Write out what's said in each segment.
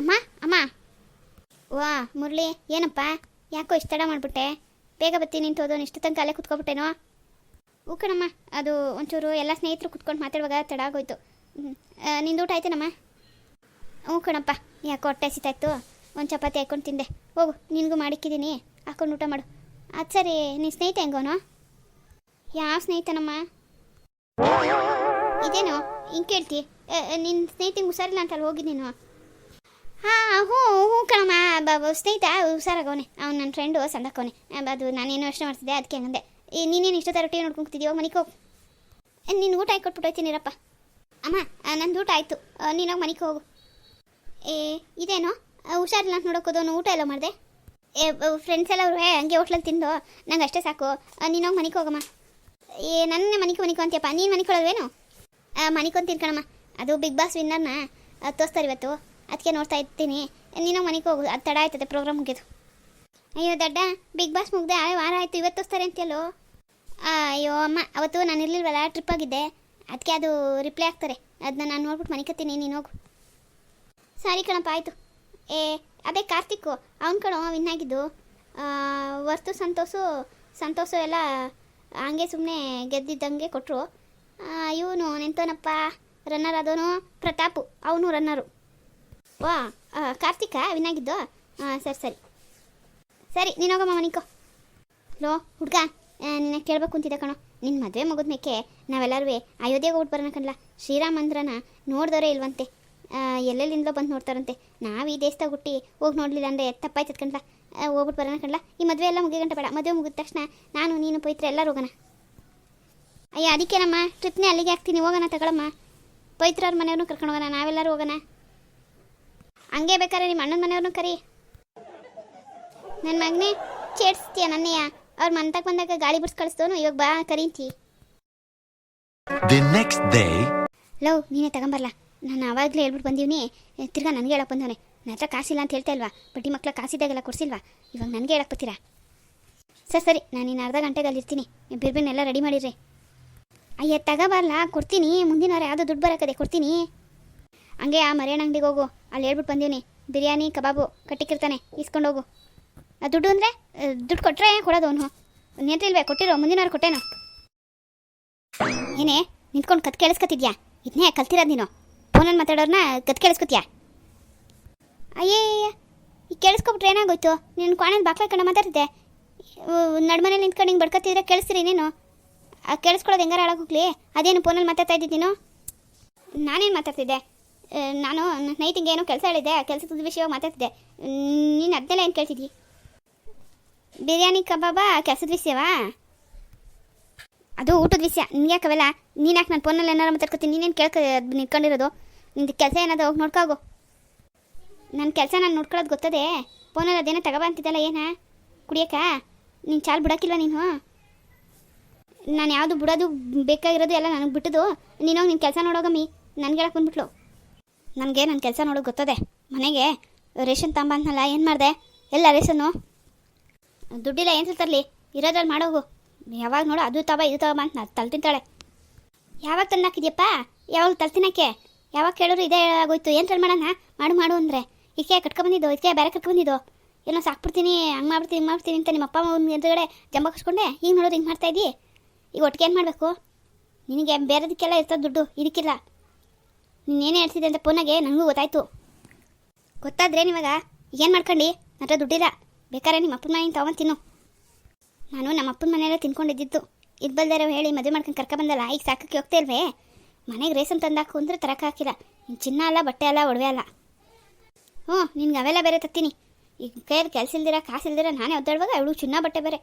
ಅಮ್ಮ ಅಮ್ಮ. ವಾ, ಮುರಳಿ, ಏನಪ್ಪ? ಯಾಕೋ ಇಷ್ಟು ತಡ ಮಾಡಿಬಿಟ್ಟೆ? ಬೇಗ ಬತ್ತೀನಿ ನಿಂತು ಹೋದೋನು ಇಷ್ಟು ತನಕ ಅಲ್ಲೇ ಕುತ್ಕೊಬಿಟ್ಟೇನೋ? ಹ್ಞೂ ಕಣಮ್ಮ, ಅದು ಒಂಚೂರು ಎಲ್ಲ ಸ್ನೇಹಿತರು ಕುತ್ಕೊಂಡು ಮಾತಾಡುವಾಗ ತಡ ಆಗೋಯ್ತು. ನಿಂದು ಊಟ ಆಯ್ತೇನಮ್ಮ? ಹ್ಞೂ ಕಣಪ್ಪ, ಯಾಕೋ ಹೊಟ್ಟೆ ಸಿತಾಯ್ತು ಒಂದು ಚಪಾತಿ ಹಾಕ್ಕೊಂಡು ತಿಂದೆ. ಹೋಗು, ನಿನಗೂ ಮಾಡಿಕ್ಕಿದ್ದೀನಿ ಹಾಕೊಂಡು ಊಟ ಮಾಡು. ಅದು ಸರಿ ನಿನ್ನ ಸ್ನೇಹಿತ ಹೆಂಗೋನು ಯಾವ ಸ್ನೇಹಿತನಮ್ಮ? ಇದೇನು, ಹಿಂಗೆ ಕೇಳ್ತಿ. ನಿನ್ನ ಸ್ನೇಹಿತಿಗೆ ಹುಷಾರಿಲ್ಲ ಅಂತ ಅಲ್ಲಿ ಹೋಗಿದ್ದೀನೋ ಹಾಂ, ಹ್ಞೂ ಹ್ಞೂ ಕಣಮ್ಮ. ಸ್ನೇಹಿತ ಹುಷಾರಾಗವನೆ ಅವ್ನು ನನ್ನ ಫ್ರೆಂಡು ಸಂದಕ್ಕವನೆ ಅದು ನಾನೇನು ಯೋಚನೆ ಮಾಡ್ತಿದ್ದೆ ಅದಕ್ಕೆ ಹಂಗಂದೆ. ನೀನೇನು ಇಷ್ಟೊತ್ತ ರೊಟ್ಟಿ ನೋಡ್ಕೊಂತಿದ್ಯೋ ಮನಿಗೆ ಹೋಗು. ನಿನ್ನ ಊಟ ಹಾಕೊಟ್ಬಿಟ್ಟು ಹೋಯ್ತೀನಿರಪ್ಪ ಅಮ್ಮ ನಂದು ಊಟ ಆಯಿತು. ನೀನೋಗಿ ಮನಿಗೆ ಹೋಗು. ಏ, ಇದೇನೋ? ಹುಷಾರಿಲ್ಲ ಅಂತ ಅವನು ಊಟ ಎಲ್ಲ ಮಾಡಿದೆ? ಏ ಫ್ರೆಂಡ್ಸ್ ಎಲ್ಲ ಅವ್ರು ಹಂಗೆ ಹೋಟ್ಲಲ್ಲಿ ತಿಂದು, ನಂಗೆ ಅಷ್ಟೇ ಸಾಕು. ನೀನೋಗಿ ಮನಿಗೆ ಹೋಗಮ್ಮ. ಏ, ನನ್ನೇ ಮನಿಗೆ ಮನಿಕೊ ಅಂತೀಯಪ್ಪ ನೀನು ಮನಿಕೊಳ್ಳೋದು ಏನು ಮನಿಕೊಂತೀನಿ ತಿನ್ಕಣಮ್ಮ. ಅದು ಬಿಗ್ ಬಾಸ್ ವಿನ್ನರ್ನ? ತೋರಿಸ್ತಾರೆ ಇವತ್ತು. ಅದಕ್ಕೆ ನೋಡ್ತಾ ಇರ್ತೀನಿ. ನೀನು ಮನೆಗೆ ಹೋಗು, ಅದು ತಡ ಆಯ್ತದೆ ಪ್ರೋಗ್ರಾಮ್ ಮುಗಿದು. ಅಯ್ಯೋ ದಡ್ಡ ಬಿಗ್ ಬಾಸ್ ಮುಗ್ದೆ ಆ ವಾರ ಆಯಿತು, ಇವತ್ತು ತೋರಿಸ್ತಾರೆ ಅಂತೀಯಲ್ಲೋ? ಅಯ್ಯೋ ಅಮ್ಮ, ಅವತ್ತು ನಾನು ಇರಲಿಲ್ವಲ್ಲ ಟ್ರಿಪ್ ಆಗಿದ್ದೆ. ಅದಕ್ಕೆ ಅದು ರಿಪ್ಲೈ ಆಗ್ತಾರೆ. ಅದನ್ನ ನಾನು ನೋಡ್ಬಿಟ್ಟು ಮನೆಕತ್ತೀನಿ ನೀನು ಹೋಗು. ಸರಿ ಕಣಪ್ಪ, ಆಯಿತು. ಏ ಅದೇ ಕಾರ್ತಿಕ್ಕು, ಅವ್ನ ಕಣ ವಿನ್ ಆಗಿದ್ದು. ವರ್ತು ಸಂತೋಷು ಸಂತೋಷು ಎಲ್ಲ ಹಂಗೆ ಸುಮ್ಮನೆ ಗೆದ್ದಿದ್ದಂಗೆ ಕೊಟ್ಟರು ಇವನು ನೆಂತೋನಪ್ಪ ರನ್ನರ್ ಅದೋನು ಪ್ರತಾಪು, ಅವನು ರನ್ನರು ಆ, ಕಾರ್ತಿಕ ವಿನಾಗಿದ್ದು? ಹಾಂ ಸರಿ ಸರಿ. ಸರಿ ನೀನು ಹೋಗಮ್ಮ ಮನಿಕೋ ಲೋ ಹುಡ್ಗ ನಿನ್ನ ಕೇಳ್ಬೇಕು ಅಂತಿದ್ದೆ ಕಣೋ? ನಿನ್ನ ಮದುವೆ ಮಗದ ಮೇಕೆ ನಾವೆಲ್ಲರೂ ಅಯೋಧ್ಯೆಗೆ ಹೋಗ್ಬಿಟ್ಟು ಬರೋಣ ಕಣ್ಲ? ಶ್ರೀರಾಮ ಮಂದಿರನ ನೋಡ್ದವರೇ ಇಲ್ವಂತೆ ಎಲ್ಲೆಲ್ಲಿಂದಲೋ ಬಂದು ನೋಡ್ತಾರಂತೆ. ನಾವು ಈ ದೇಶದಾಗ ಹುಟ್ಟಿ ಹೋಗಿ ನೋಡಲಿಲ್ಲ ಅಂದರೆ ತಪ್ಪಾಯ್ತದ ಕಣ್ಲ? ಹೋಗ್ಬಿಟ್ಟು ಬರೋಣ ಕಣ್ಲ? ಈ ಮದುವೆ ಎಲ್ಲ ಮುಗಿಗಂಟ ಬೇಡ. ಮದುವೆ ಮುಗಿದ ತಕ್ಷಣ ನಾನು ನೀನು ಪವಿತ್ರ ಎಲ್ಲರೂ ಹೋಗೋಣ. ಅಯ್ಯ ಅದಕ್ಕೇನಮ್ಮ? ಟ್ರಿಪ್ನೇ ಅಲ್ಲಿಗೆ ಹಾಕ್ತೀನಿ. ಹೋಗೋಣ ತಗೊಳಮ್ಮ. ಪವಿತ್ರ ಅವ್ರ ಮನೆಯವ್ರನ್ನೂ ಕರ್ಕೊಂಡು ಹೋಗೋಣ. ನಾವೆಲ್ಲರೂ ಹೋಗೋಣ. ಹಂಗೆ ಬೇಕಾದ್ರೆ ನಿಮ್ಮ ಅಣ್ಣನ ಮನೆಯವ್ರನ್ನೂ ಕರಿ. ನನ್ನ ಮಗನೇ ಚೇಡ್ಸ್ತೀಯ ನನ್ನಯ್ಯ ಅವ್ರ ಮಂತಕ್ಕೆ ಬಂದಾಗ ಗಾಳಿ ಬಿಡ್ಸ್ ಕಳಿಸ್ತವನು ಇವಾಗ ಬಾ ಕರೀತಿ. ದಿ ನೆಕ್ಸ್ಟ್ ಡೇ ಲವ್ ನೀನೇ ತಗೊಂಬರ್ಲ. ನಾನು ಆವಾಗಲೇ ಹೇಳ್ಬಿಟ್ಟು ಬಂದೀವ್ನಿ. ಏ, ತಿರ್ಗಾ ನನಗೆ ಹೇಳಕ್ಕೆ ಬಂದವನೆ. ನನ್ನ ಹತ್ರ ಕಾಸಿಲ್ಲ ಅಂತ ಹೇಳ್ತಾ ಇಲ್ವಾ? ಬಟ್ಟಿ ಮಕ್ಳ ಕಾಸಿದಾಗೆಲ್ಲ ಕೊಡ್ಸಿಲ್ವಾ? ಇವಾಗ ನನಗೆ ಹೇಳಕ್ಕೆ ಬರ್ತೀರಾ? ಸರ್ ಸರಿ ನಾನು ಇನ್ನು ಅರ್ಧ ಗಂಟೆಗೆ ಅಲ್ಲಿರ್ತೀನಿ ಬಿರ್ಬಿನೆಲ್ಲ ರೆಡಿ ಮಾಡಿರಿ ಅಯ್ಯ ತಗೋಬಾರಲ್ಲ ಕೊಡ್ತೀನಿ. ಮುಂದಿನ ವಾರ ಯಾವುದೋ ದುಡ್ಡು ಬರೋಕ್ಕದೆ ಕೊಡ್ತೀನಿ. ಹಂಗೆ ಆ ಮರಿಯಣ್ಣ ಅಂಗಡಿಗೆ ಹೋಗು. ಅಲ್ಲಿ ಹೇಳ್ಬಿಟ್ಟು ಬಂದೀನಿ ಬಿರಿಯಾನಿ, ಕಬಾಬು ಕಟ್ಟಿಕ್ಕಿರ್ತಾನೆ. ಇಸ್ಕೊಂಡು ಹೋಗು. ದುಡ್ಡು ಅಂದರೆ ದುಡ್ಡು ಕೊಟ್ಟರೆ ಕೊಡೋದು ಅವನು. ನಿಂತಿಲ್ವೇ ಕೊಟ್ಟಿರೋ ಮುಂದಿನ ವಾರ ಕೊಟ್ಟೇನು. ಏನೇ, ನಿಂತ್ಕೊಂಡು ಕತ್ ಕೇಳಿಸ್ಕೊತಿದ್ಯಾ ಇದನ್ನೇ ಕಲ್ತಿರೋದು ನೀನು. ಫೋನಲ್ಲಿ ಮಾತಾಡೋರ್ನ ಕತ್ ಕೇಳಿಸ್ಕೊತೀಯಾ ಅಯ್ಯೇ, ಈಗ ಕೇಳಿಸ್ಕೊಬಿಟ್ರೆ ಏನಾಗೋಯ್ತು? ನೀನು ಕೋಣೆಲಿ ಬಾಕ್ಲ ಕಣ ಮಾತಾಡ್ತಿದ್ದೆ ನಡ್ಮನೇಲಿ ನಿಂತ್ಕೊಂಡು ಹಿಂಗೆ ಬಡ್ಕೊತಿದ್ರೆ ಕೇಳಿಸ್ತೀರಿ ನೀನು? ಕೇಳಿಸ್ಕೊಳ್ಳೋದು ಹೆಂಗಾರ ಹೋಗ್ಲಿ? ಅದೇನು ಫೋನಲ್ಲಿ ಮಾತಾಡ್ತಾ ಇದ್ದಿದ್ದು ನೀನು? ನಾನೇನು ಮಾತಾಡ್ತಿದ್ದೆ? ನಾನು ಸ್ನೇಹಿತಿಗೆ ಏನೋ ಕೆಲಸ ಹೇಳಿದ್ದೆ ಕೆಲಸದ ವಿಷಯವಾಗಿ ಮಾತಾಡ್ತಿದ್ದೆ. ನೀನು ಅದನ್ನೆಲ್ಲ ಏನು ಕೇಳ್ತಿದ್ದಿ? ಬಿರಿಯಾನಿ ಕಬಾಬ, ಕೆಲಸದ ವಿಷಯವಾ? ಅದು ಊಟದ ವಿಷಯ, ನಿನ್ಗೆ ಯಾಕವೆಲ್ಲ ನೀನು ಯಾಕೆ ನಾನು ಫೋನಲ್ಲಿ ಏನಾರು ಮಾತಾಡ್ಕೊತೀನಿ, ನೀನೇನು ಕೇಳ್ಕ, ನಿಂತ್ಕೊಂಡಿರೋದು? ನಿಂದು ಕೆಲಸ ಏನಾದ್ರು ಹೋಗಿ ನೋಡ್ಕೋಗು. ನನ್ನ ಕೆಲಸ ನಾನು ನೋಡ್ಕೊಳ್ಳೋದು ಗೊತ್ತದೆ? ಫೋನಲ್ಲಿ ಅದೇನೋ ತಗೋಬಾ ಅಂತಿದ್ದಲ್ಲ ಏನ? ಕುಡಿಯಕ್ಕ? ನೀನು ಚಾಲ್ ಬಿಡೋಕ್ಕಿಲ್ವ ನೀನು? ನಾನು ಯಾವುದು ಬಿಡೋದು ಬೇಕಾಗಿರೋದು ಎಲ್ಲ ನನಗೆ ಬಿಟ್ಟದು ನೀನೋಗಿ ನಿನ್ನ ಕೆಲಸ ನೋಡೋಗಮ್ಮಿ. ನನಗೆ ಹೇಳಕ್ಕೆ ಬಂದ್ಬಿಟ್ಲು. ನನಗೆ ನನ್ನ ಕೆಲಸ ನೋಡೋಕೆ ಗೊತ್ತದೆ. ಮನೆಗೆ ರೇಷನ್ ತಂಬ ಅಂತಲ್ಲ ಏನು ಮಾಡಿದೆ? ಎಲ್ಲ ರೇಷನ್ನು? ದುಡ್ಡಿಲ್ಲ, ಏನು ತರಲಿ? ಇರೋದ್ರಲ್ಲಿ ಮಾಡೋಗು ಯಾವಾಗ ನೋಡು, ಅದು ತಬ ಇದು ತಬ ಅಂತ ನಾನು ಯಾವಾಗ ತಂದು ಹಾಕಿದ್ಯಪ್ಪ ಯಾವಾಗ ತಲೆ ತಿನ್ನಕ್ಕೆ ಯಾವಾಗ ಕೇಳೋರು ಇದೇ ಆಗೋಯ್ತು. ಏನು ತಲೆ ಮಾಡೋಣ? ಮಾಡು ಮಾಡು ಅಂದರೆ. ಇದಕ್ಕೆ ಕಟ್ಕೊಬಂದಿದ್ದು ಇದಕ್ಕೆ ಬೇರೆ ಕಟ್ಕೊಬಂದಿದ್ದು. ಏನೋ ಸಾಕ್ಬಿಡ್ತೀನಿ, ಹಂಗೆ ಮಾಡ್ಬಿಡ್ತೀನಿ, ಹಿಂಗೆ ಮಾಡ್ತೀನಿ ಅಂತ ನಿಮ್ಮ ಅಪ್ಪ ಎದುರುಗಡೆ ಜಂಬ ಕಸ್ಕೊಂಡೆ, ಈಗ ನೋಡೋದು ಹಿಂಗೆ ಮಾಡ್ತಾ ಇದ್ದಿ ಈಗ ಒಟ್ಟಿಗೆ ಏನು ಮಾಡಬೇಕು? ನಿನಗೆ ಬೇರೆದಕ್ಕೆಲ್ಲ ಇರ್ತದೆ ದುಡ್ಡು, ಇದಕ್ಕಿಲ್ಲ. ನೀನೇನು ಹೇಳ್ತಿದ್ದೆ ಅಂತ ಫೋನಾಗೆ ನನಗೂ ಗೊತ್ತಾಯ್ತು. ಗೊತ್ತಾದ್ರೆ ಇವಾಗ ಏನು ಮಾಡ್ಕೊಂಡು ನನ್ನ ದುಡ್ಡಿಲ್ಲ. ಬೇಕಾದ್ರೆ ನಿಮ್ಮ ಅಪ್ಪನ ಮನೆಯಿಂದ ತಗೊಂಡು ತಿನ್ನು. ನಾನು ನಮ್ಮ ಅಪ್ಪನ ಮನೆಯಲ್ಲೇ ತಿನ್ಕೊಂಡಿದ್ದಿತ್ತು ಇದು ಬಲ್ದಾರ ಹೇಳಿ ಮದುವೆ ಮಾಡ್ಕೊಂಡು ಕರ್ಕ ಬಂದಲ್ಲ, ಈಗ ಸಾಕಕ್ಕೆ ಹೋಗ್ತಾ ಇಲ್ವೇ? ಮನೆಗೆ ರೇಷನ್ ತಂದಾಕು ಅಂದ್ರೆ ತರಕ್ಕೆ ಹಾಕಿಲ್ಲ. ಚಿನ್ನ ಅಲ್ಲ, ಬಟ್ಟೆ ಅಲ್ಲ, ಒಡವೆ ಅಲ್ಲ. ಹ್ಞೂ, ನಿನ್ಗೆ ಅವೆಲ್ಲ ಬೇರೆ ತತ್ತೀನಿ. ಈಗ ಕೈಯಲ್ಲಿ ಕೆಲಸ ಇಲ್ದಿರ, ಕಾಸು ಇಲ್ದಿರ ನಾನೇ ಒದ್ದಾಡುವಾಗ ಅವಳು ಚಿನ್ನ ಬಟ್ಟೆ ಬೇರೆ.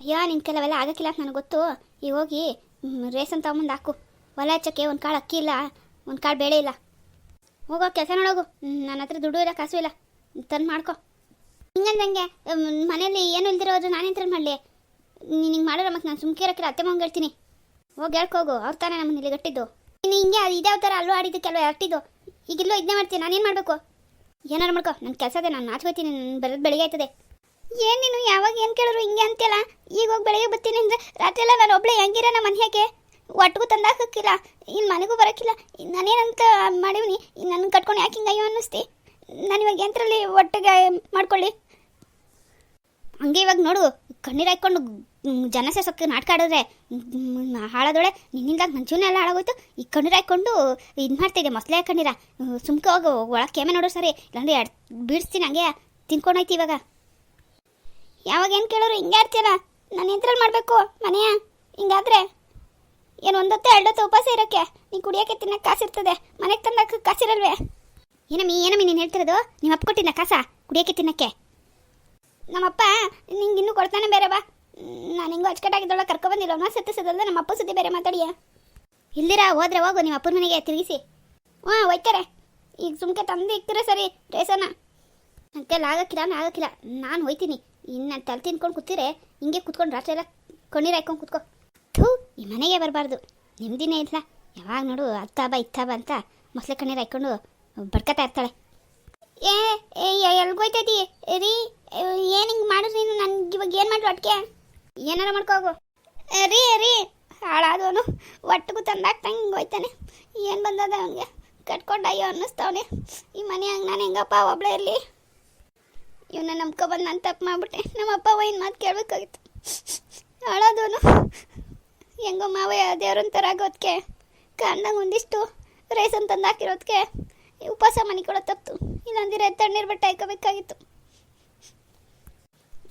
ಅಯ್ಯೋ ನಿನ್ನ ಕೆಲವೆಲ್ಲ ಆಗಕ್ಕಿಲ್ಲ ಅಂತ ನನಗೆ ಗೊತ್ತು. ಈಗ ಹೋಗಿ ರೇಷನ್ ತಗೊಂಬಂದು ಹಾಕು. ಹೊಲ ಹಚ್ಚಕ್ಕೆ ಒಂದು ಕಾಳು ಅಕ್ಕಿ ಇಲ್ಲ, ಒಂದು ಕಾಳು ಬೇಳೆ ಇಲ್ಲ. ಹೋಗೋ ಕೆಲಸ ನೋಡೋಗು ನನ್ನ ಹತ್ರ ದುಡ್ಡು ಇಲ್ಲ ಕಾಸು ಇಲ್ಲ. ತಂದು ಮಾಡ್ಕೊ. ಹಿಂಗಂದಂಗೆ ಮನೇಲಿ ಏನು ಇಲ್ದಿರೋದು ನಾನೇನು ತಂದು ಮಾಡಲಿ? ನೀನು ಹಿಂಗೆ ಮಾಡಿರೋ ಮತ್ತೆ ನಾನು ಸುಮ್ಕೆ ಇರೋಕ್ಕಿಲ್ಲ ಅತ್ತೆ ಮಗಂಗೆ ಹೇಳ್ತೀನಿ. ಹೋಗಿ ಹೇಳ್ಕೋಗು ಅವ್ರು ತಾನೇ ನಮ್ಮನ್ನ ಇಲ್ಲಿ ಗಟ್ಟಿದ್ದು. ನೀನು ಹಿಂಗೆ ಅದು ಇದೇ ಥರ ಅಲ್ಲೂ ಆಡಿದ್ದು ಕೆಲವು ಅಟ್ಟಿದ್ದು ಈಗಿಲ್ಲೋ ಇದನ್ನೇ ಮಾಡ್ತೀನಿ ನಾನೇನು ಮಾಡಬೇಕು? ಏನಾರು ಮಾಡ್ಕೊ ನನ್ನ ಕೆಲಸ ಅದೇ ನಾನು ನಾಚ್ಕೋತೀನಿ ನಾನು ಬರೋದು ಬೆಳಿಗ್ಗೆ ಆಯ್ತದೆ. ಏನು ನೀನು ಯಾವಾಗ ಏನು ಕೇಳಿದ್ರು ಹಿಂಗೆ ಅಂತೀಯಲ್ಲ? ಈಗ ಹೋಗಿ ಬೆಳಗ್ಗೆ ಬರ್ತೀನಿ ಅಂದರೆ ರಾತ್ರಿ ಎಲ್ಲ ನಾನು ಒಬ್ಬಳೇ ಹೆಂಗಿರ ನಮ್ಮ ಮನೆಯಾಗೆ ಒಟ್ಟಿಗೂ ತಂದಾಕಿಲ್ಲ ಇನ್ನು ಮನೆಗೂ ಬರೋಕ್ಕಿಲ್ಲ ನಾನೇನಂತ ಮಾಡೀವ್ನಿ? ನನ್ನ ಕಟ್ಕೊಂಡು ಯಾಕೆ ಹಿಂಗೆ ಅಯ್ಯೋ ಅನ್ನಿಸ್ತಿ? ನಾನು ಇವಾಗ ಯಂತ್ರಲ್ಲಿ ಒಟ್ಟಿಗೆ ಮಾಡ್ಕೊಳ್ಳಿ? ಹಂಗೆ ಇವಾಗ ನೋಡು, ಕಣ್ಣೀರು ಹಾಕ್ಕೊಂಡು ಜನ ಸೇರ್ಸೋಕೆ ನಾಟಕ ಆಡಿದ್ರೆ ಹಾಳಾದೊಳೆ, ನಿನ್ನಿಂದಾಗ ನನ್ನ ಜೀವನ ಎಲ್ಲ ಹಾಳಾಗೋಯ್ತು. ಈ ಕಣ್ಣೀರು ಹಾಕ್ಕೊಂಡು ಇದು ಮಾಡ್ತಿದ್ದೆ ಮೊಸಳೆ ಕಣ್ಣೀರ. ಸುಮ್ಕೆ ಹೋಗಿ, ಒಳಗೆ ಕೆಮ್ಮೆ ನೋಡು ಸರಿ. ಇಲ್ಲಾಂದ್ರೆ ಎರಡು ಬೀಡಿಸ್ತೀನಿ ಹಂಗೆ. ತಿನ್ಕೊಂಡೋಯ್ತು ಇವಾಗ. ಯಾವಾಗ ಏನು ಕೇಳೋರು ಹಿಂಗೆ ಆಡ್ತೀರ ನಾನು ಎಂತ್ರಲ್ಲಿ ಮಾಡಬೇಕು ಮನೆಯ? ಹಿಂಗಾದ್ರೆ? ಏನು ಒಂದೊತ್ತು ಎರಡೊತ್ತು ಉಪವಾಸ ಇರೋಕ್ಕೆ ನೀನು ಕುಡಿಯೋಕೆ ತಿನ್ನಕ್ಕೆ ಕಾಸಿರ್ತದೆ ಮನೆಗೆ ತಂದಕ್ಕೆ ಕಾಸಿರಲ್ವೇ ಏನಮ್ಮಿ ಏನಮ್ಮಿ ನೀನು ಹೇಳ್ತಿರೋದು? ನಿಮ್ಮ ಅಪ್ಪ ಕೊಟ್ಟಿಲ್ಲ ಕಾಸ ಕುಡಿಯೋಕೆ ತಿನ್ನಕ್ಕೆ? ನಮ್ಮಪ್ಪ ನಿಂಗೆ ಇನ್ನೂ ಕೊಡ್ತಾನೆ ಬೇರೆ ಬಾ. ನಾನು ಹಿಂಗೂ ಅಚ್ಚಕಟ್ಟಾಗಿದ್ದೊಳ ಕರ್ಕೊಬಂದಿಲ್ಲ ಸತ್ತಿಸೋದಲ್ಲ ನಮ್ಮ ಅಪ್ಪ ಸುದ್ದಿ ಬೇರೆ ಮಾತಾಡಿಯ? ಇಲ್ಲಿರ ಹೋದ್ರೆ ಹೋಗು ನಿಮ್ಮ ಅಪ್ಪನ ಮನೆಗೆ ತಿರುಗಿಸಿ. ಹಾಂ ಒಯ್ತಾರೆ ಈಗ ಸುಮ್ಕೆ ತಂದು ಇಕ್ತಿರ ಸರಿ ರೇಸನ ಅಂತೆಲ್ಲ ಆಗಕ್ಕಿಲ್ಲ, ನಾನು ಆಗಕ್ಕಿಲ್ಲ. ನಾನು ಹೋಯ್ತೀನಿ. ಇನ್ನು ತಲೆ ತಿನ್ಕೊಂಡು ಕೂತಿರೆ ಹಿಂಗೆ ಕೂತ್ಕೊಂಡು ರಾತ್ರಿ ಎಲ್ಲ ಕಣ್ಣೀರು ಹಾಕೊಂಡು ಕೂತ್ಕೋ. ಥೂ, ಈ ಮನೆಗೆ ಬರಬಾರ್ದು. ನೆಮ್ಮದಿನೇ ಇಲ್ಲ. ಯಾವಾಗ ನೋಡು ಅತ್ತ ಬಾ, ಇತ್ತ ಬಾ ಅಂತ ಮೊಸಳೆ ಕಣ್ಣೀರು ಹಾಕ್ಕೊಂಡು ಬಡ್ಕತಾ ಇರ್ತಾಳೆ. ಏ ಎಲ್ಗೋಯ್ತೈತಿ ರೀ ಏನು ಹಿಂಗೆ ಮಾಡಿದ್ರಿ ನೀನು? ನನ್ಗೆ ಇವಾಗ ಏನು ಮಾಡ್ರು ಅಟ್ಕೆ ಏನಾರ ಮಾಡ್ಕೋಗು ರೀ ರೀ, ಹಾಳಾದವನು ಒಟ್ಟಿಗೂ ತಂದಾಕ್ತಂಗೆ ಹಿಂಗೆ ಹೋಯ್ತಾನೆ. ಏನು ಬಂದದ ಹಂಗೆ ಕಟ್ಕೊಂಡು ಅಯ್ಯೋ ಅನ್ನಿಸ್ತಾವನೆ. ಈ ಮನೆ ಹಂಗೆ ನಾನು ಹೆಂಗಪ್ಪ ಒಬ್ಳೆ ಇರಲಿ? ಇವನ್ನ ನಂಬ್ಕೊಬಂದು ನಾನು ತಪ್ಪು ಮಾಡ್ಬಿಟ್ಟೆ. ನಮ್ಮಪ್ಪ ಏನು ಮಾತು ಕೇಳಬೇಕಾಗಿತ್ತು. ಹಾಳಾದವನು. ಹೆಂಗೋ ಮಾವ ದೇವ್ರನ್ನ ತರಾಗೋದಕ್ಕೆ ಕಾಣ್ದಂಗೆ ಒಂದಿಷ್ಟು ರೇಸನ್ ತಂದು ಹಾಕಿರೋದಕ್ಕೆ ಉಪವಾಸ ಮನೆ ತಪ್ಪು. ಇಲ್ಲಾಂದಿರ ತಣ್ಣೀರು ಬಟ್ಟೆ ಹಾಕೋಬೇಕಾಗಿತ್ತು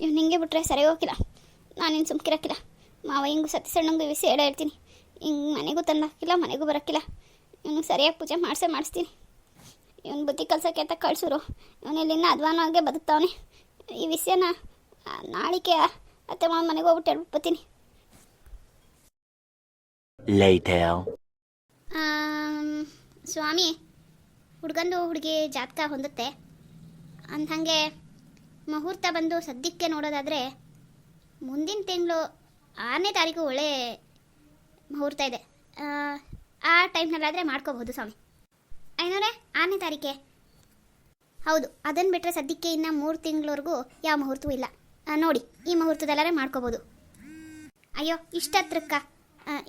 ಇವ್ನು ಹಿಂಗೆ ಬಿಟ್ರೆ ಸರಿ ಹೋಗಿಲ್ಲ. ನಾನೇನು ಸುಮ್ಕಿರಕ್ಕಿಲ್ಲ ಮಾವ ಹಿಂಗೆ ಸತಿ ಸಣ್ಣಂಗೆ ವಿಷಯ ಹೇಳ ಹೇಳ್ತೀನಿ. ಹಿಂಗೆ ಮನೆಗೂ ತಂದು ಹಾಕಿಲ್ಲ ಮನೆಗೂ ಬರೋಕ್ಕಿಲ್ಲ ಇವನು ಸರಿಯಾಗಿ ಪೂಜೆ ಮಾಡಿಸೇ ಮಾಡಿಸ್ತೀನಿ. ಇವನು ಬುದ್ಧಿ ಕಲ್ಸೋಕೆ ಅಂತ ಕಳ್ಸೋರು. ಇವನಿಲ್ಲಿನ್ನ ಅದ್ವಾನವಾಗೆ ಬದುಕ್ತಾವನೆ. ಈ ವಿಷಯನ ನಾಳಿಕೆ ಅತ್ತೆ ಮಾವ ಮನೆಗೆ ಹೋಗ್ಬಿಟ್ಟು ಹೇಳ್ಬಿಟ್ಟು ಬರ್ತೀನಿ. Later. ಆಮ್, ಸ್ವಾಮಿ ಹುಡ್ಗಂದು ಹುಡುಗಿ ಜಾತಕ ಹೊಂದುತ್ತೆ. ಹಾಗೆ ಮುಹೂರ್ತ ಬಂದು ಸದ್ಯಕ್ಕೆ ನೋಡೋದಾದರೆ ಮುಂದಿನ ತಿಂಗಳು ಆರನೇ ತಾರೀಕು ಒಳ್ಳೆ ಮುಹೂರ್ತ ಇದೆ. ಆ, ಟೈಮ್ನಲ್ಲಾದರೆ ಮಾಡ್ಕೋಬಹುದು ಸ್ವಾಮಿ. ಐನೋರೆ ಆರನೇ ತಾರೀಕೆ. ಹೌದು ಅದನ್ನು ಬಿಟ್ಟರೆ ಸದ್ಯಕ್ಕೆ ಇನ್ನು ಮೂರು ತಿಂಗಳವರೆಗೂ ಯಾವ ಮುಹೂರ್ತವೂ ಇಲ್ಲ. ನೋಡಿ ಈ ಮುಹೂರ್ತದಲ್ಲಾರೆ ಮಾಡ್ಕೋಬೋದು ಅಯ್ಯೋ ಇಷ್ಟ ಹತ್ರಕ್ಕ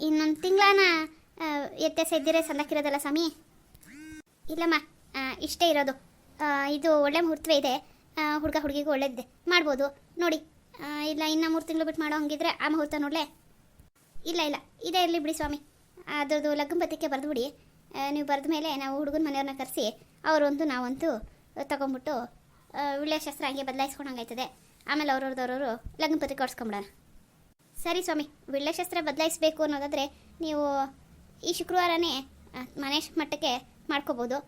ಇನ್ನೊಂದು ತಿಂಗಳನ ವ್ಯತ್ಯಾಸ ಇದ್ದಿರೆ ಸಂದಕ್ಕಿರೋದಲ್ಲ ಸ್ವಾಮಿ? ಇಲ್ಲಮ್ಮ ಇಷ್ಟೇ ಇರೋದು. ಇದು ಒಳ್ಳೆ ಮುಹೂರ್ತವೇ ಇದೆ. ಹುಡುಗ ಹುಡುಗಿಗೂ ಒಳ್ಳೇದಿದೆ. ಮಾಡ್ಬೋದು. ನೋಡಿ ಇಲ್ಲ, ಇನ್ನು ಮೂರು ತಿಂಗಳು ಬಿಟ್ಟು ಮಾಡೋ ಹಂಗಿದ್ರೆ ಆ ಮುಹೂರ್ತ ನೋಡಲೇ? ಇಲ್ಲ ಇಲ್ಲ. ಇದೇ ಇರಲಿ ಬಿಡಿ ಸ್ವಾಮಿ. ಅದ್ರದ್ದು ಲಗ್ನ ಪತ್ರಿಕೆ ಬರೆದು ಬಿಡಿ ನೀವು ಬರೆದ ಮೇಲೆ ನಾವು ಹುಡುಗನ ಮನೆಯವ್ರನ್ನ ಕರೆಸಿ ಅವರಂತೂ ನಾವಂತೂ ತಗೊಂಬಿಟ್ಟು ಶಾಸ್ತ್ರ ಹಂಗೆ ಬದಲಾಯಿಸ್ಕೊಂಡಂಗಾಯ್ತದೆ ಆಮೇಲೆ ಅವ್ರವ್ರದವ್ರವರು ಲಗ್ನ ಪತ್ರಿಕೆ ಹೊಡ್ಸ್ಕೊಂಬಿಡೋಣ ಸರಿ ಸ್ವಾಮಿ ವಿಳ್ಳಶಸ್ತ್ರ ಬದಲಾಯಿಸಬೇಕು ಅನ್ನೋದಾದರೆ ನೀವು ಈ ಶುಕ್ರವಾರನೇ ಮನೆ ಮಟ್ಟಕ್ಕೆ ಮಾಡ್ಕೋಬೋದು.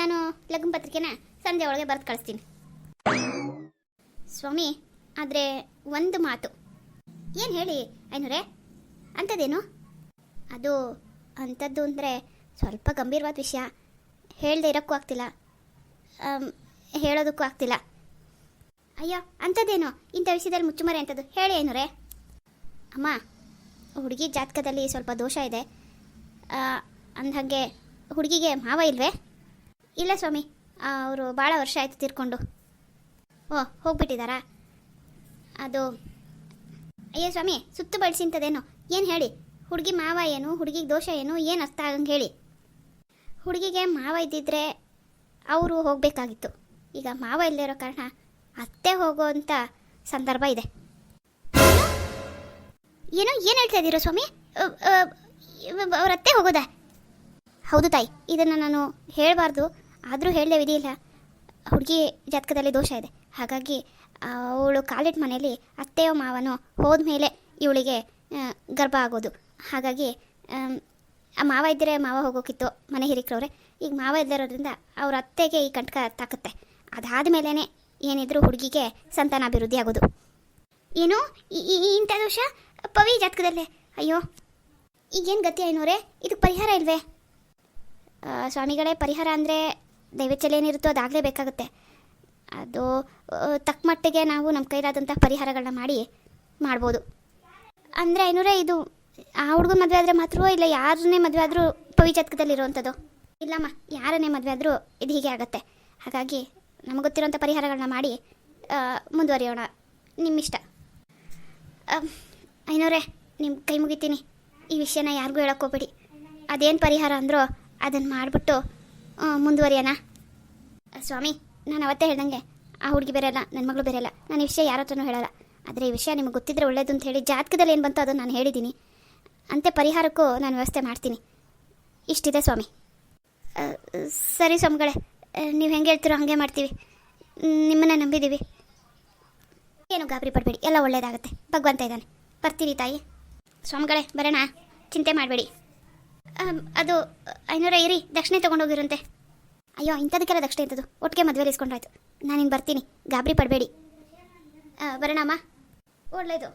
ನಾನು ಲಗ್ನ ಪತ್ರಿಕೆನ ಸಂಜೆ ಒಳಗೆ ಬರೆದು ಕಳಿಸ್ತೀನಿ. ಸ್ವಾಮಿ, ಆದರೆ ಒಂದು ಮಾತು. ಏನು ಹೇಳಿ, ಐನೂರೇ? ಅಂಥದ್ದೇನು? ಅದು ಅಂಥದ್ದು ಅಂದರೆ ಸ್ವಲ್ಪ ಗಂಭೀರವಾದ ವಿಷಯ. ಹೇಳದೆ ಇರೋಕ್ಕೂ ಆಗ್ತಿಲ್ಲ. ಹೇಳೋದಕ್ಕೂ ಆಗ್ತಿಲ್ಲ. ಅಯ್ಯೋ, ಅಂಥದ್ದೇನು? ಇಂಥ ವಿಷಯದಲ್ಲಿ ಮುಚ್ಚುಮರೆ ಅಂಥದ್ದು ಹೇಳಿ ಏನು ರೇ ಅಮ್ಮ, ಹುಡುಗಿ ಜಾತಕದಲ್ಲಿ ಸ್ವಲ್ಪ ದೋಷ ಇದೆ. ಅಂದಹಾಗೆ ಹುಡುಗಿಗೆ ಮಾವ ಇಲ್ವೇ? ಇಲ್ಲ ಸ್ವಾಮಿ, ಅವರು ಭಾಳ ವರ್ಷ ಆಯಿತು ತೀರ್ಕೊಂಡು. ಓ ಹೋಗ್ಬಿಟ್ಟಿದ್ದಾರಾ ಅದು, ಅಯ್ಯೋ ಸ್ವಾಮಿ, ಸುತ್ತು ಬಳಸಿಂಥದ್ದೇನು ಏನು ಹೇಳಿ? ಹುಡುಗಿ ಮಾವ ಏನು? ಹುಡುಗಿಗೆ ದೋಷ ಏನು? ಏನು ಅರ್ಥ ಆಗಂಗೆ ಹೇಳಿ. ಹುಡುಗಿಗೆ ಮಾವ ಇದ್ದಿದ್ರೆ ಅವರು ಹೋಗಬೇಕಾಗಿತ್ತು. ಈಗ ಮಾವ ಇಲ್ಲದೆ ಇರೋ ಕಾರಣ ಅತ್ತೆ ಹೋಗೋವಂಥ ಸಂದರ್ಭ ಇದೆ. ಏನೋ, ಏನು ಹೇಳ್ತಾ ಇದ್ದೀರೋ ಸ್ವಾಮಿ? ಅವ್ರ ಅತ್ತೆ ಹೋಗೋದಾ? ಹೌದು ತಾಯಿ, ಇದನ್ನು ನಾನು ಹೇಳಬಾರ್ದು, ಆದರೂ ವಿಧಿ ವಿಧಿಯಿಲ್ಲ ಹುಡುಗಿ ಜಾತಕದಲ್ಲಿ ದೋಷ ಇದೆ. ಹಾಗಾಗಿ ಅವಳು ಕಾಲಿಟ್ಟು ಮನೆಯಲ್ಲಿ ಅತ್ತೆಯೋ ಮಾವನೋ ಹೋದ್ಮೇಲೆ ಇವಳಿಗೆ ಗರ್ಭ ಆಗೋದು. ಹಾಗಾಗಿ ಆ ಮಾವ ಇದ್ದರೆ ಮಾವ ಹೋಗೋಕಿತ್ತು ಮನೆ ಹಿರಿಕ್ರವ್ರೆ. ಈಗ ಮಾವ ಇದ್ದಿರೋದ್ರಿಂದ ಅವ್ರ ಅತ್ತೆಗೆ ಈ ಕಂಟಕ ತಾಕತ್ತೆ. ಅದಾದ ಮೇಲೇ ಏನಿದ್ರು ಹುಡುಗಿಗೆ ಸಂತಾನಾಭಿವೃದ್ಧಿ ಆಗೋದು. ಏನು? ಇಂಥ ದೋಷ? ಪವಿ ಜಾತಕದಲ್ಲೇ. ಅಯ್ಯೋ. ಈಗೇನು ಗತಿ ಐನೂರೇ? ಇದಕ್ಕೆ ಪರಿಹಾರ ಇಲ್ವೇ? ಸ್ವಾಮಿಗಳೇ, ಪರಿಹಾರ ಅಂದರೆ ದೈವಚಲ್ ಏನಿರುತ್ತೋ ಅದಾಗಲೇ ಬೇಕಾಗುತ್ತೆ. ಅದು ತಕ್ಕ ಮಟ್ಟಿಗೆ ನಾವು ನಮ್ಮ ಕೈಲಾದಂಥ ಪರಿಹಾರಗಳನ್ನ ಮಾಡಿ ಮಾಡ್ಬೋದು. ಅಂದರೆ ಐನೂರೇ ಇದು ಆ ಹುಡುಗನ ಮದುವೆ ಆದರೆ ಮಾತ್ರವೋ ಇಲ್ಲ ಯಾರನ್ನೇ ಮದುವೆ ಆದರೂ ಪವಿ ಜಾತಕದಲ್ಲಿ ಇರುವಂಥದ್ದು ಇಲ್ಲಮ್ಮ, ಯಾರನ್ನೇ ಮದುವೆ ಆದರೂ ಇದು ಹೀಗೆ ಆಗುತ್ತೆ. ಹಾಗಾಗಿ ನಮಗೆ ಗೊತ್ತಿರೋಂಥ ಪರಿಹಾರಗಳನ್ನ ಮಾಡಿ ಮುಂದುವರಿಯೋಣ. ನಿಮ್ಮಿಷ್ಟ. ಐನೋರೇ ನಿಮ್ಮ ಕೈ ಮುಗಿತೀನಿ. ಈ ವಿಷಯನ ಯಾರಿಗೂ ಹೇಳೋಕ್ಕೋಗ್ಬೇಡಿ ಅದೇನು ಪರಿಹಾರ ಅಂದ್ರೋ ಅದನ್ನು ಮಾಡಿಬಿಟ್ಟು ಮುಂದುವರಿಯೋಣ. ಸ್ವಾಮಿ, ನಾನು ಅವತ್ತೇ ಹೇಳ್ದಂಗೆ, ಆ ಹುಡುಗಿ ಬೇರೆಲ್ಲ ನನ್ನ ಮಗಳು ಬೇರೆಲ್ಲ ನಾನು ಈ ವಿಷಯ ಯಾರ ಹತ್ರನೂ ಹೇಳಲ್ಲ. ಆದರೆ ಈ ವಿಷಯ ನಿಮಗೆ ಗೊತ್ತಿದ್ರೆ ಒಳ್ಳೇದು ಅಂತ ಹೇಳಿ ಜಾತಕದಲ್ಲಿ ಏನು ಬಂತು ಅದನ್ನು ನಾನು ಹೇಳಿದ್ದೀನಿ ಅಂತೆ ಪರಿಹಾರಕ್ಕೂ ನಾನು ವ್ಯವಸ್ಥೆ ಮಾಡ್ತೀನಿ. ಇಷ್ಟಿದೆ ಸ್ವಾಮಿ. ಸರಿ ಸ್ವಾಮಿಗಳೇ. ನೀವು ಹೆಂಗೆ ಹೇಳ್ತೀರೋ ಹಾಗೆ ಮಾಡ್ತೀವಿ. ನಿಮ್ಮನ್ನ ನಂಬಿದ್ದೀವಿ ಏನು ಗಾಬರಿ ಪಡಬೇಡಿ, ಎಲ್ಲ ಒಳ್ಳೆಯದಾಗುತ್ತೆ ಭಗವಂತ ಇದ್ದಾನೆ ಬರ್ತೀರಿ ತಾಯಿ. ಸ್ವಾಮಿಗಳೇ, ಬರೋಣ. ಚಿಂತೆ ಮಾಡಬೇಡಿ. ಅದು ಐನೂರ ಇರಿ ದಕ್ಷಿಣೆ ತೊಗೊಂಡೋಗಿರಂತೆ ಅಯ್ಯೋ, ಇಂಥದಕ್ಕೆಲ್ಲ ದಕ್ಷಿಣೆ ಇಂಥದ್ದು ಒಟ್ಟಿಗೆ ಮದುವೆ ಇಸ್ಕೊಂಡಾಯ್ತು ನಾನು ಇನ್ನು ಬರ್ತೀನಿ. ಗಾಬರಿ ಪಡಬೇಡಿ. ಬರೋಣ ಅಮ್ಮ. ಒಳ್ಳೇದು.